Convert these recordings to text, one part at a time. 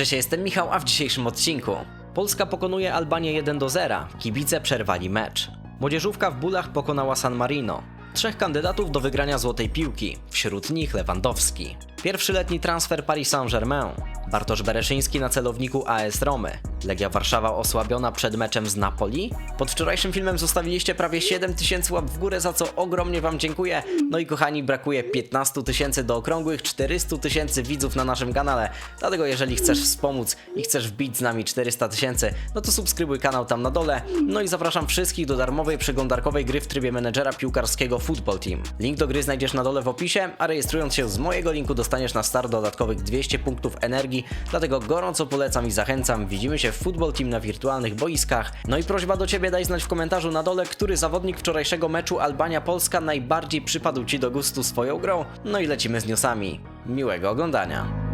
Cześć, jestem Michał, a w dzisiejszym odcinku Polska pokonuje Albanię 1 do 0, kibice przerwali mecz. Młodzieżówka w bólach pokonała San Marino. Trzech kandydatów do wygrania złotej piłki, wśród nich Lewandowski. Pierwszy letni transfer Paris Saint-Germain. Bartosz Bereszyński na celowniku AS Romy. Legia Warszawa osłabiona przed meczem z Napoli. Pod wczorajszym filmem zostawiliście prawie 7 tysięcy łap w górę, za co ogromnie Wam dziękuję. No i kochani, brakuje 15 tysięcy do okrągłych 400 tysięcy widzów na naszym kanale. Dlatego jeżeli chcesz wspomóc i chcesz wbić z nami 400 tysięcy, no to subskrybuj kanał tam na dole. No i zapraszam wszystkich do darmowej przeglądarkowej gry w trybie menedżera piłkarskiego Football Team. Link do gry znajdziesz na dole w opisie, a rejestrując się z mojego linku dostaniesz na start dodatkowych 200 punktów energii, dlatego gorąco polecam i zachęcam. Widzimy się w Football Team na wirtualnych boiskach. No i prośba do Ciebie, daj znać w komentarzu na dole, który zawodnik wczorajszego meczu Albania-Polska najbardziej przypadł Ci do gustu swoją grą. No i lecimy z newsami. Miłego oglądania.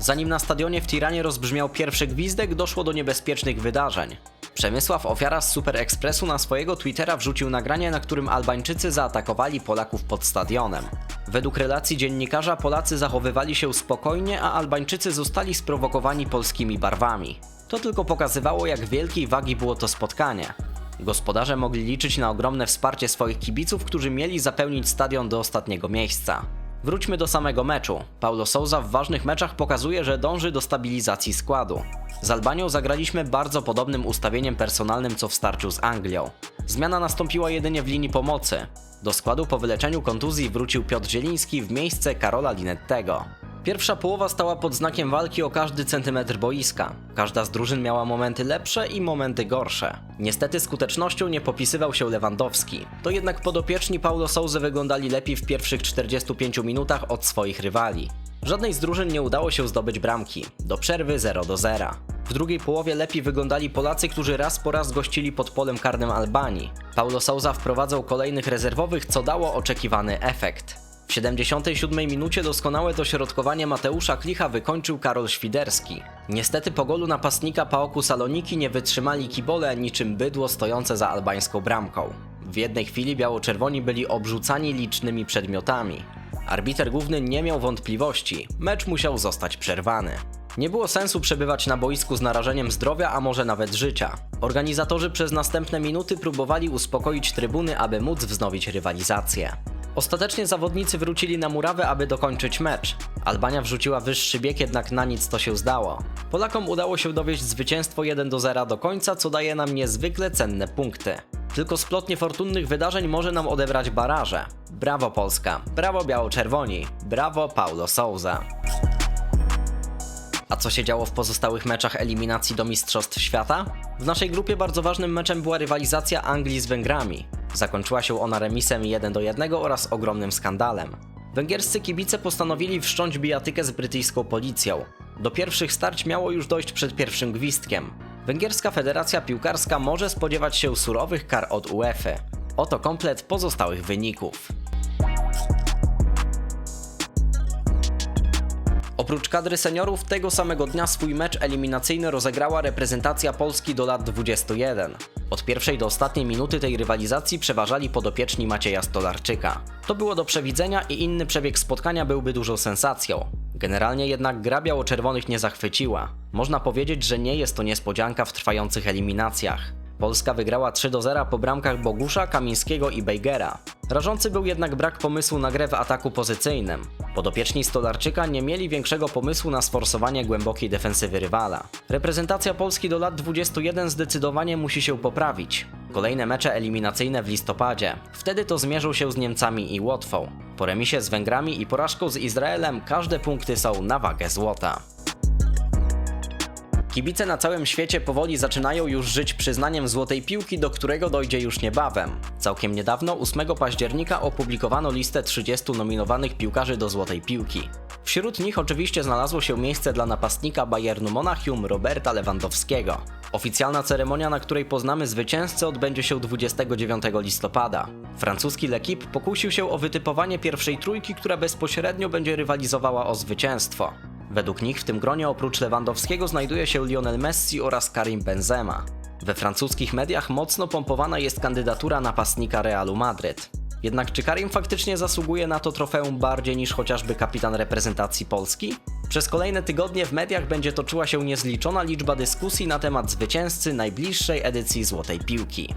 Zanim na stadionie w Tiranie rozbrzmiał pierwszy gwizdek, doszło do niebezpiecznych wydarzeń. Przemysław, ofiara z Super Expressu, na swojego Twittera wrzucił nagranie, na którym Albańczycy zaatakowali Polaków pod stadionem. Według relacji dziennikarza Polacy zachowywali się spokojnie, a Albańczycy zostali sprowokowani polskimi barwami. To tylko pokazywało, jak wielkiej wagi było to spotkanie. Gospodarze mogli liczyć na ogromne wsparcie swoich kibiców, którzy mieli zapełnić stadion do ostatniego miejsca. Wróćmy do samego meczu. Paulo Souza w ważnych meczach pokazuje, że dąży do stabilizacji składu. Z Albanią zagraliśmy bardzo podobnym ustawieniem personalnym co w starciu z Anglią. Zmiana nastąpiła jedynie w linii pomocy. Do składu po wyleczeniu kontuzji wrócił Piotr Zieliński w miejsce Karola Linettego. Pierwsza połowa stała pod znakiem walki o każdy centymetr boiska. Każda z drużyn miała momenty lepsze i momenty gorsze. Niestety skutecznością nie popisywał się Lewandowski. To jednak podopieczni Paulo Souzy wyglądali lepiej w pierwszych 45 minutach od swoich rywali. Żadnej z drużyn nie udało się zdobyć bramki. Do przerwy 0 do 0. W drugiej połowie lepiej wyglądali Polacy, którzy raz po raz gościli pod polem karnym Albanii. Paulo Souza wprowadzał kolejnych rezerwowych, co dało oczekiwany efekt. W 77 minucie doskonałe dośrodkowanie Mateusza Klicha wykończył Karol Świderski. Niestety po golu napastnika Paoku Saloniki nie wytrzymali kibole niczym bydło stojące za albańską bramką. W jednej chwili biało-czerwoni byli obrzucani licznymi przedmiotami. Arbiter główny nie miał wątpliwości, mecz musiał zostać przerwany. Nie było sensu przebywać na boisku z narażeniem zdrowia, a może nawet życia. Organizatorzy przez następne minuty próbowali uspokoić trybuny, aby móc wznowić rywalizację. Ostatecznie zawodnicy wrócili na murawę, aby dokończyć mecz. Albania wrzuciła wyższy bieg, jednak na nic to się zdało. Polakom udało się dowieść zwycięstwo 1 do 0 do końca, co daje nam niezwykle cenne punkty. Tylko splot niefortunnych wydarzeń może nam odebrać baraże. Brawo Polska, brawo biało-czerwoni, brawo Paulo Souza. A co się działo w pozostałych meczach eliminacji do Mistrzostw Świata? W naszej grupie bardzo ważnym meczem była rywalizacja Anglii z Węgrami. Zakończyła się ona remisem 1 do 1 oraz ogromnym skandalem. Węgierscy kibice postanowili wszcząć bijatykę z brytyjską policją. Do pierwszych starć miało już dojść przed pierwszym gwizdkiem. Węgierska Federacja Piłkarska może spodziewać się surowych kar od UEFA. Oto komplet pozostałych wyników. Oprócz kadry seniorów, tego samego dnia swój mecz eliminacyjny rozegrała reprezentacja Polski do lat 21. Od pierwszej do ostatniej minuty tej rywalizacji przeważali podopieczni Macieja Stolarczyka. To było do przewidzenia i inny przebieg spotkania byłby dużą sensacją. Generalnie jednak gra biało-czerwonych nie zachwyciła. Można powiedzieć, że nie jest to niespodzianka w trwających eliminacjach. Polska wygrała 3 do 0 po bramkach Bogusza, Kamińskiego i Bejgera. Rażący był jednak brak pomysłu na grę w ataku pozycyjnym. Podopieczni Stolarczyka nie mieli większego pomysłu na sforsowanie głębokiej defensywy rywala. Reprezentacja Polski do lat 21 zdecydowanie musi się poprawić. Kolejne mecze eliminacyjne w listopadzie. Wtedy to zmierzą się z Niemcami i Łotwą. Po remisie z Węgrami i porażką z Izraelem każde punkty są na wagę złota. Kibice na całym świecie powoli zaczynają już żyć przyznaniem złotej piłki, do którego dojdzie już niebawem. Całkiem niedawno, 8 października, opublikowano listę 30 nominowanych piłkarzy do złotej piłki. Wśród nich oczywiście znalazło się miejsce dla napastnika Bayernu Monachium Roberta Lewandowskiego. Oficjalna ceremonia, na której poznamy zwycięzcę, odbędzie się 29 listopada. Francuski L'Equipe pokusił się o wytypowanie pierwszej trójki, która bezpośrednio będzie rywalizowała o zwycięstwo. Według nich w tym gronie oprócz Lewandowskiego znajduje się Lionel Messi oraz Karim Benzema. We francuskich mediach mocno pompowana jest kandydatura napastnika Realu Madryt. Jednak czy Karim faktycznie zasługuje na to trofeum bardziej niż chociażby kapitan reprezentacji Polski? Przez kolejne tygodnie w mediach będzie toczyła się niezliczona liczba dyskusji na temat zwycięzcy najbliższej edycji Złotej Piłki.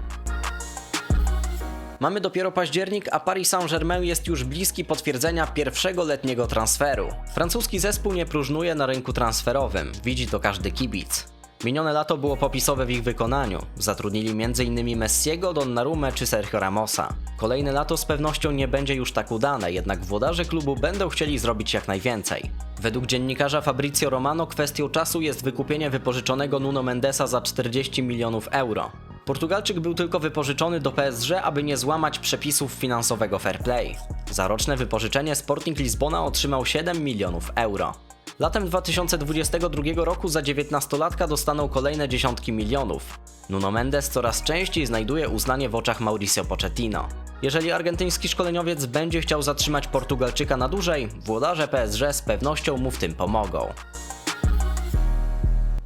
Mamy dopiero październik, a Paris Saint-Germain jest już bliski potwierdzenia pierwszego letniego transferu. Francuski zespół nie próżnuje na rynku transferowym, widzi to każdy kibic. Minione lato było popisowe w ich wykonaniu. Zatrudnili m.in. Messiego, Donnarumę czy Sergio Ramosa. Kolejne lato z pewnością nie będzie już tak udane, jednak włodarze klubu będą chcieli zrobić jak najwięcej. Według dziennikarza Fabrizio Romano kwestią czasu jest wykupienie wypożyczonego Nuno Mendesa za 40 milionów euro. Portugalczyk był tylko wypożyczony do PSG, aby nie złamać przepisów finansowego fair play. Za roczne wypożyczenie Sporting Lizbona otrzymał 7 milionów euro. Latem 2022 roku za 19-latka dostaną kolejne dziesiątki milionów. Nuno Mendes coraz częściej znajduje uznanie w oczach Mauricio Pochettino. Jeżeli argentyński szkoleniowiec będzie chciał zatrzymać Portugalczyka na dłużej, włodarze PSG z pewnością mu w tym pomogą.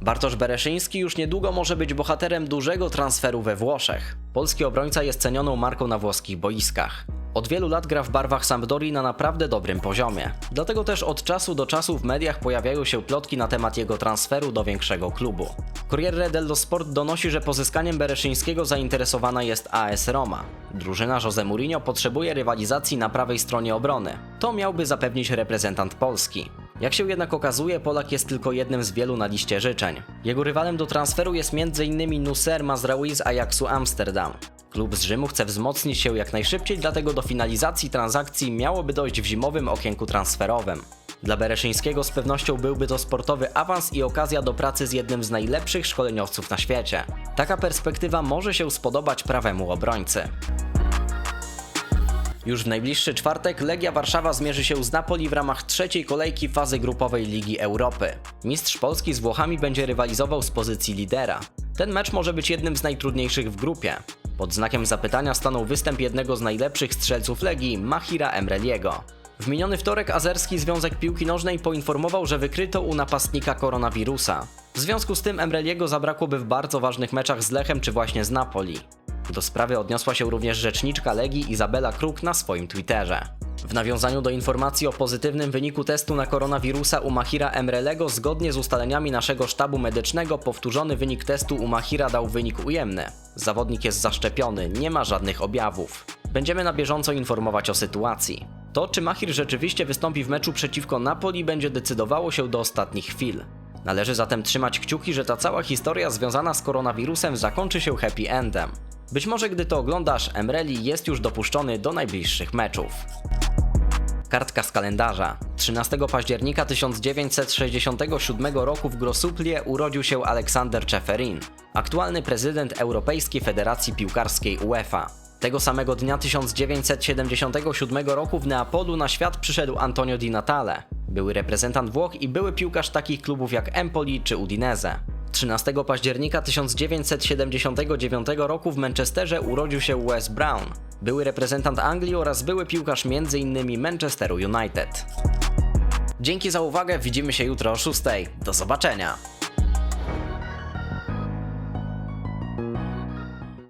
Bartosz Bereszyński już niedługo może być bohaterem dużego transferu we Włoszech. Polski obrońca jest cenioną marką na włoskich boiskach. Od wielu lat gra w barwach Sampdorii na naprawdę dobrym poziomie. Dlatego też od czasu do czasu w mediach pojawiają się plotki na temat jego transferu do większego klubu. Corriere dello Sport donosi, że pozyskaniem Bereszyńskiego zainteresowana jest AS Roma. Drużyna Jose Mourinho potrzebuje rywalizacji na prawej stronie obrony. To miałby zapewnić reprezentant Polski. Jak się jednak okazuje, Polak jest tylko jednym z wielu na liście życzeń. Jego rywalem do transferu jest m.in. Nusser Mazraoui z Ajaxu Amsterdam. Klub z Rzymu chce wzmocnić się jak najszybciej, dlatego do finalizacji transakcji miałoby dojść w zimowym okienku transferowym. Dla Bereszyńskiego z pewnością byłby to sportowy awans i okazja do pracy z jednym z najlepszych szkoleniowców na świecie. Taka perspektywa może się spodobać prawemu obrońcy. Już w najbliższy czwartek Legia Warszawa zmierzy się z Napoli w ramach trzeciej kolejki fazy grupowej Ligi Europy. Mistrz Polski z Włochami będzie rywalizował z pozycji lidera. Ten mecz może być jednym z najtrudniejszych w grupie. Pod znakiem zapytania stanął występ jednego z najlepszych strzelców Legii, Mahira Emreliego. W miniony wtorek Azerski Związek Piłki Nożnej poinformował, że wykryto u napastnika koronawirusa. W związku z tym Emreliego zabrakłoby w bardzo ważnych meczach z Lechem czy właśnie z Napoli. Do sprawy odniosła się również rzeczniczka Legii Izabela Kruk na swoim Twitterze. W nawiązaniu do informacji o pozytywnym wyniku testu na koronawirusa u Mahira Emrelego, zgodnie z ustaleniami naszego sztabu medycznego, powtórzony wynik testu u Mahira dał wynik ujemny. Zawodnik jest zaszczepiony, nie ma żadnych objawów. Będziemy na bieżąco informować o sytuacji. To, czy Mahir rzeczywiście wystąpi w meczu przeciwko Napoli, będzie decydowało się do ostatnich chwil. Należy zatem trzymać kciuki, że ta cała historia związana z koronawirusem zakończy się happy endem. Być może gdy to oglądasz, Emreli jest już dopuszczony do najbliższych meczów. Kartka z kalendarza. 13 października 1967 roku w Grossuplie urodził się Aleksander Czeferin, aktualny prezydent Europejskiej Federacji Piłkarskiej UEFA. Tego samego dnia 1977 roku w Neapolu na świat przyszedł Antonio Di Natale, były reprezentant Włoch i były piłkarz takich klubów jak Empoli czy Udinese. 13 października 1979 roku w Manchesterze urodził się Wes Brown, były reprezentant Anglii oraz były piłkarz m.in. Manchesteru United. Dzięki za uwagę, widzimy się jutro o 6. Do zobaczenia!